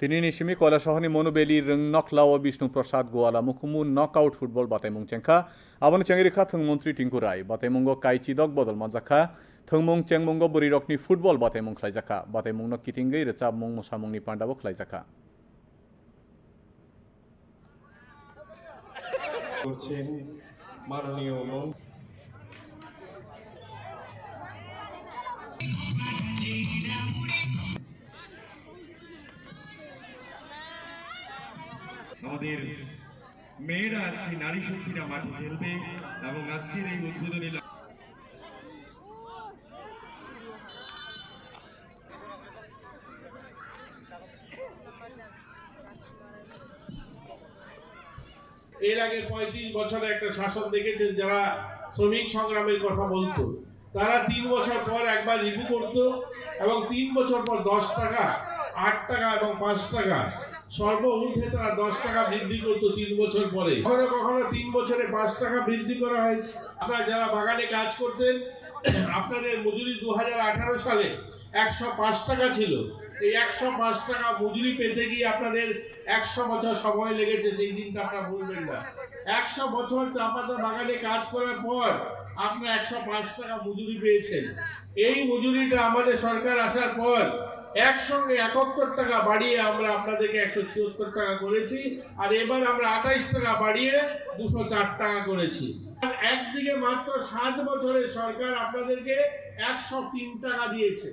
তিনি নিশিমি, কয়লাসহনী মনুবেলি রংনক লাও বিষ্ণু প্রসাদ, গোয়ালা মুখুমু নক আউট ফুটবল, বাতাইমুং চেংখা, আবন চেঙ্গিরিখা থংমন্ত্রী টিঙ্কু রায় বাতাইমুঙ্গ কাইচি দক, বদল মাজাখা থংমুং চেংমুঙ্গ বুরিরকনি ফুটবল, বাতাইমুং খ্লাইজাখা বাতাইমুং নক কিতিঙ্গই রেচাবমুং মসামুংনি পান্ডাবো খ্লাইজাখা। করছেন মাননীয় মন্ত্রী আমাদের মেয়েরা আজকে নারী শক্তিরা মাঠে খেলবে এবং আজকের এই উদ্বোধনী এর আগে পঁয়ত্রিশ বছরে একটা শাসন দেখেছেন যারা শ্রমিক সংগ্রামের কথা বলতো। তারা তিন বছর পর একবার রিভিউ করতো এবং তিন বছর পর দশ টাকা আট টাকা এবং পাঁচ টাকা। সর্বঊর্ধ্বে তারা দশ টাকা বৃদ্ধি করতো তিন বছর পরে। কখনো কখনো তিন বছরে পাঁচ টাকা বৃদ্ধি করা হয়। আপনারা যারা বাগানে কাজ করতেন, আপনাদের মজুরি দু হাজার আঠারো সালে একশো পাঁচ টাকা ছিল। এই একশো পাঁচ টাকা মজুরি পেতে গিয়ে আপনাদের একশো বছর সময় লেগেছে, সেই দিনটা আপনারা ভুলবেন না। একশো বছর চাপাতা বাগানে কাজ করার পর আপনারা একশো পাঁচ টাকা মজুরি পেয়েছেন। এই মজুরিটা আমাদের সরকার আসার পর একসঙ্গে একাত্তর টাকা বাড়িয়ে আমরা আপনাদেরকে একশো ছিয়াত্তর টাকা করেছি, আর এবার আমরা আঠাইশ টাকা বাড়িয়ে দুশো চার টাকা করেছি। আর একদিকে মাত্র সাত বছরের সরকার আপনাদেরকে একশো তিন টাকা দিয়েছে।